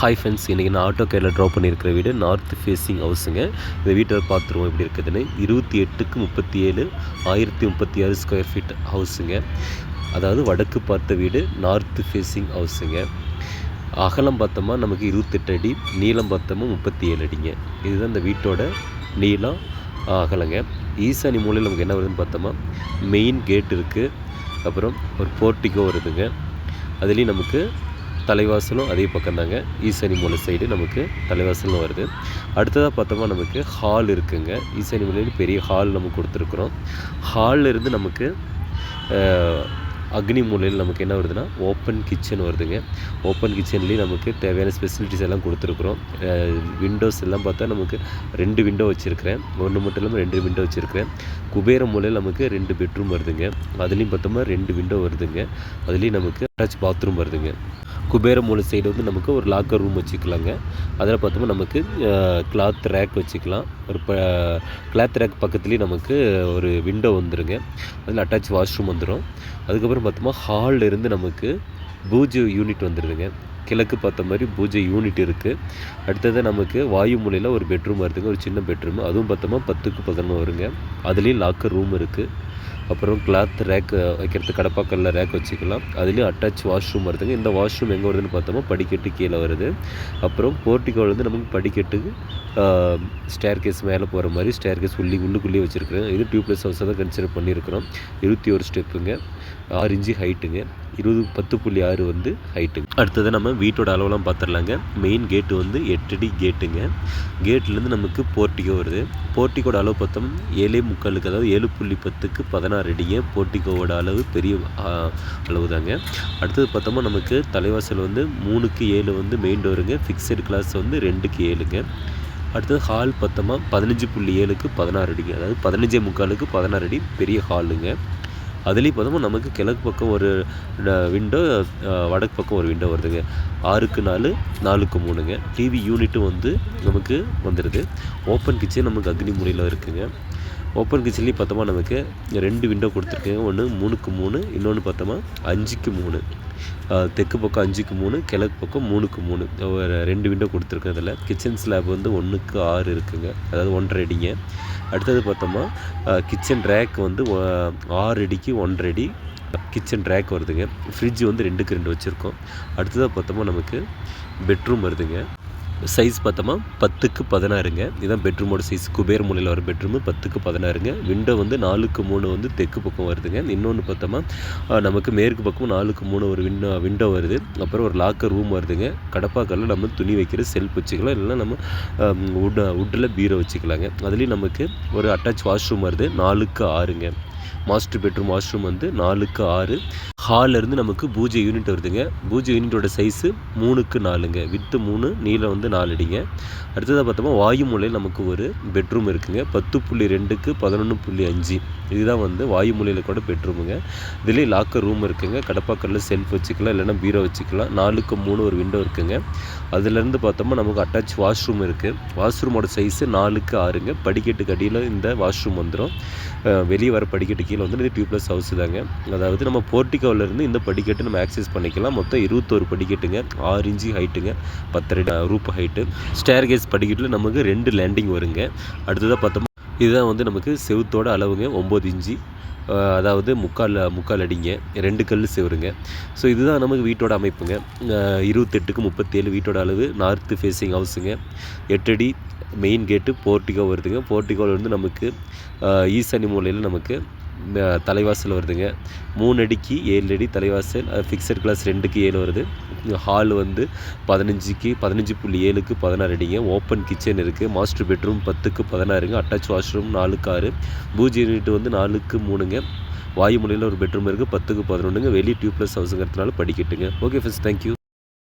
Hi friends இன்றைக்கி நான் auto கேரில் drop பண்ணியிருக்கிற வீடு நார்த் ஃபேஸிங் ஹவுஸுங்க இந்த வீட்டை பார்த்துருவோம் எப்படி இருக்குதுன்னு. இருபத்தி எட்டுக்கு முப்பத்தி ஏழு ஆயிரத்தி முப்பத்தி ஆறு ஸ்கொயர் ஃபீட் ஹவுஸுங்க அதாவது வடக்கு பார்த்த வீடு நார்த் ஃபேஸிங் ஹவுஸுங்க அகலம் பார்த்தோமா நமக்கு இருபத்தெட்டு அடி நீளம் பார்த்தோமா முப்பத்தி ஏழு அடிங்க. இதுதான் இந்த வீட்டோட நீளம் அகலங்க. ஈசானி மூலையில் நமக்கு என்ன வருதுன்னு பார்த்தோமா மெயின் கேட் இருக்குது அப்புறம் ஒரு போர்ட்டிக்கோ வருதுங்க. அதுலேயும் நமக்கு தலைவாசலும் அதே பக்கம் தாங்க ஈசானி மூலை சைடு நமக்கு தலைவாசலும் வருது. அடுத்ததாக பார்த்தோமா நமக்கு ஹால் இருக்குங்க. ஈசானி மூலையில் பெரிய ஹால் நம்ம கொடுத்துருக்குறோம். ஹாலில் இருந்து நமக்கு அக்னி மூலையில் நமக்கு என்ன வருதுன்னா ஓப்பன் கிச்சன் வருதுங்க. ஓப்பன் கிச்சன்லேயும் நமக்கு தேவையான ஸ்பெசிலிட்டிஸ் எல்லாம் கொடுத்துருக்குறோம். விண்டோஸ் எல்லாம் பார்த்தா நமக்கு ரெண்டு விண்டோ வச்சுருக்கிறேன். ஒன்று மட்டும் இல்லாமல் ரெண்டு விண்டோ வச்சுருக்கிறேன். குபேர மூலையில் நமக்கு ரெண்டு பெட்ரூம் வருதுங்க. அதுலேயும் பார்த்தோம்னா ரெண்டு விண்டோ வருதுங்க. அதுலேயும் நமக்கு அட்டாச் பாத்ரூம் வருதுங்க. குபேரமூலை சைடு வந்து நமக்கு ஒரு லாக்கர் ரூம் வச்சுக்கலாங்க. அதில் பார்த்தோம்னா நமக்கு கிளாத் ரேக் வச்சுக்கலாம். ஒரு ப கிளாத் ரேக் பக்கத்துலேயே நமக்கு ஒரு விண்டோ வந்துடுங்க அதில் அட்டாச் வாஷ்ரூம் வந்துடும் அதுக்கப்புறம் பார்த்தோம்னா ஹாலில் இருந்து நமக்கு பூஜை யூனிட் வந்துடுதுங்க கிழக்கு பார்த்த மாதிரி பூஜை யூனிட் இருக்குது அடுத்தது நமக்கு வாயு மூலையில் ஒரு பெட்ரூம் வருதுங்க ஒரு சின்ன பெட்ரூம். அதுவும் பார்த்தோமா பத்துக்கு பதினொன்று வருங்க. அதுலேயும் லாக்கர் ரூம் இருக்குது அப்புறம் கிளாத் ரேக் வைக்கிறது கடப்பாக்கல்ல ரேக் வச்சுக்கலாம். அதுலேயும் அட்டாச் வாஷ்ரூம் வருதுங்க. இந்த வாஷ்ரூம் எங்கே வருதுன்னு பார்த்தோமா படிக்கட்டு கீழே வருது. அப்புறம் போர்ட்டிகோவில் வந்து நமக்கு படிக்கட்டுக்கு ஸ்டேர் கேஸ் மேலே போகிற மாதிரி ஸ்டேர் கேஸ் உள்ளி உள்ளுக்குள்ளேயே வச்சுருக்கிறேன். இது டியூப்லெஸ் ஹவுஸாக தான் கன்சிடர் பண்ணியிருக்கிறோம். இருபத்தி ஒரு ஸ்டெப்புங்க ஆறு இன்ச்சு ஹைட்டுங்க இருபது பத்து புள்ளி ஆறு வந்து ஹைட்டுங்க அடுத்தது நம்ம வீட்டோட அளவெல்லாம் பார்த்துடலாங்க மெயின் கேட்டு வந்து எட்டடி கேட்டுங்க கேட்லேருந்து நமக்கு போர்ட்டிகோ வருது. போர்ட்டிகோட அளவு பார்த்தோம் ஏழே முக்காலுக்கு அதாவது ஏழு புள்ளி பத்துக்கு பதினாறு அடிங்க போர்ட்டிகோவோட அளவு பெரிய அளவு தாங்க அடுத்தது பார்த்தோமா நமக்கு தலைவாசல் வந்து மூணுக்கு ஏழு வந்து மெயின் டோருங்க ஃபிக்ஸட் கிளாஸ் வந்து ரெண்டுக்கு ஏழுங்க. அடுத்தது ஹால் பார்த்தோமா பதினஞ்சு புள்ளி ஏழுக்கு பதினாறு அடிங்க. அதாவது பதினஞ்சே முக்காலுக்கு பதினாறு அடி பெரிய ஹாலுங்க அதுலேயும் பார்த்தோமா நமக்கு கிழக்கு பக்கம் ஒரு விண்டோ வடக்கு பக்கம் ஒரு விண்டோ வருதுங்க. ஆறுக்கு நாலு நாலுக்கு மூணுங்க. டிவி யூனிட்டும் வந்து நமக்கு வந்துடுது ஓப்பன் கிச்சன் நமக்கு அக்னி முறையில் இருக்குதுங்க ஓப்பன் கிச்சன்லேயும் பார்த்தோமா நமக்கு? ரெண்டு விண்டோ கொடுத்துருக்குங்க ஒன்று மூணுக்கு மூணு இன்னொன்று பார்த்தோமா? அஞ்சுக்கு மூணு. தெற்கு பக்கம் அஞ்சுக்கு மூணு கிழக்கு பக்கம் மூணுக்கு மூணு. ஒரு ரெண்டு விண்டோ கொடுத்துருக்கேன் அதில். கிச்சன் ஸ்லாப் வந்து ஒன்றுக்கு ஆறு இருக்குங்க. அதாவது ஒன்றரை அடிங்க. அடுத்தது பார்த்தோமா? கிச்சன் ரேக் வந்து ஆறு அடிக்கு ஒன்றரை அடி. கிச்சன் ரேக் வருதுங்க. ஃப்ரிட்ஜ் வந்து ரெண்டுக்கு ரெண்டு வச்சுருக்கோம். அடுத்ததாக பார்த்தோமா நமக்கு? பெட்ரூம் வருதுங்க. சைஸ் பார்த்தோமா பத்துக்கு பதினாறுங்க. இதுதான் பெட்ரூமோட சைஸ் குபேர் மூலையில் வர பெட்ரூமு பத்துக்கு பதினாறுங்க. விண்டோ வந்து நாலுக்கு மூணு வந்து தெற்கு பக்கம் வருதுங்க. இன்னொன்று பார்த்தோமா நமக்கு மேற்கு பக்கம் நாலுக்கு மூணு ஒரு விண்டோ விண்டோ வருது. அப்புறம் ஒரு லாக்கர் ரூம் வருதுங்க. கடப்பாக்கல்ல நம்ம துணி வைக்கிற செல்ஃப் வச்சுக்கலாம். இல்லைன்னா நம்ம உட் உட்டில் பீரோ வச்சுக்கலாங்க. அதுலேயும் நமக்கு ஒரு அட்டாச் வாஷ்ரூம் வருது. நாலுக்கு ஆறுங்க. மாஸ்டர் பெட்ரூம் வாஷ்ரூம் வந்து நாலுக்கு ஆறு. ஹாலிலிருந்து நமக்கு பூஜை யூனிட் வருதுங்க. பூஜை யூனிட்டோட சைஸு மூணுக்கு நாலுங்க. வித்து மூணு நீளம் வந்து நாலு அடிங்க. அடுத்ததாக பார்த்தோம்னா வாயு மூலையில் நமக்கு ஒரு பெட்ரூம் இருக்குங்க. பத்து புள்ளி ரெண்டுக்கு பதினொன்று புள்ளி அஞ்சு. இதுதான் வந்து வாயு மூலையில் கூட பெட்ரூமுங்க இதுலேயே லாக்கர் ரூம் இருக்குங்க. கடப்பாக்கல்ல செல்ஃப் வச்சுக்கலாம் இல்லைன்னா பீரோ வச்சுக்கலாம். நாலுக்கு மூணு ஒரு விண்டோ இருக்குங்க. அதுலேருந்து பார்த்தோம்னா நமக்கு அட்டாச் வாஷ்ரூம் இருக்குது வாஷ்ரூமோட சைஸு நாலுக்கு ஆறுங்க. படிக்கட்டுக்கு அடியில் இந்த வாஷ்ரூம் வந்துடும் வெளியே வர படிக்கட்டு கீழே வந்து இது டியூப்லெஸ் ஹவுஸ் தாங்க. அதாவது நம்ம போர்ட்டிகோவிலேருந்து இந்த படிக்கட்டு நம்ம ஆக்சஸ் பண்ணிக்கலாம். மொத்தம் இருபத்தோரு படிக்கட்டுங்க. ஆறு இன்ச்சு ஹைட்டுங்க பத்தரை ரூப் ஹைட்டு ஸ்டேர் கேஸ் படிக்கட்டில் நமக்கு ரெண்டு லேண்டிங் வருங்க. அடுத்ததாக பார்த்தோம்னா இதுதான் வந்து நமக்கு செவுத்தோட அளவுங்க ஒம்பது இன்ச்சு. அதாவது முக்கால் முக்கால் அடிங்க. ரெண்டு கல் செவருங்க. ஸோ இதுதான் நமக்கு வீட்டோட அமைப்புங்க. இருபத்தெட்டுக்கு முப்பத்தேழு வீட்டோட அளவு நார்த்து ஃபேஸிங் ஹவுஸுங்க எட்டடி மெயின் கேட்டு போர்ட்டிகோ வருதுங்க. போர்ட்டிகோவில் வந்து நமக்கு ஈசனி ஈசானி மூலையில் நமக்கு இந்த தலைவாசல் வருதுங்க. மூணு அடிக்கு ஏழு அடி தலைவாசல் ஃபிக்ஸட் கிளாஸ் ரெண்டுக்கு ஏழு வருது. ஹால் வந்து பதினஞ்சுக்கு பதினஞ்சு புள்ளி ஏழுக்கு பதினாறு அடிங்க. ஓப்பன் கிச்சன் இருக்குது மாஸ்டர் பெட்ரூம் பத்துக்கு பதினாறுங்க. அட்டாச் வாஷ்ரூம் நாலுக்கு ஆறு. பூஜை யூனிட் வந்து நாலுக்கு மூணுங்க. வாயுமுறையில் ஒரு பெட்ரூம் இருக்குது பத்துக்கு பதினொன்றுங்க வெளியே டியூப்லெஸ் ஹவுஸுங்கிறதுனால படிக்கட்டுங்க. Okay first thank you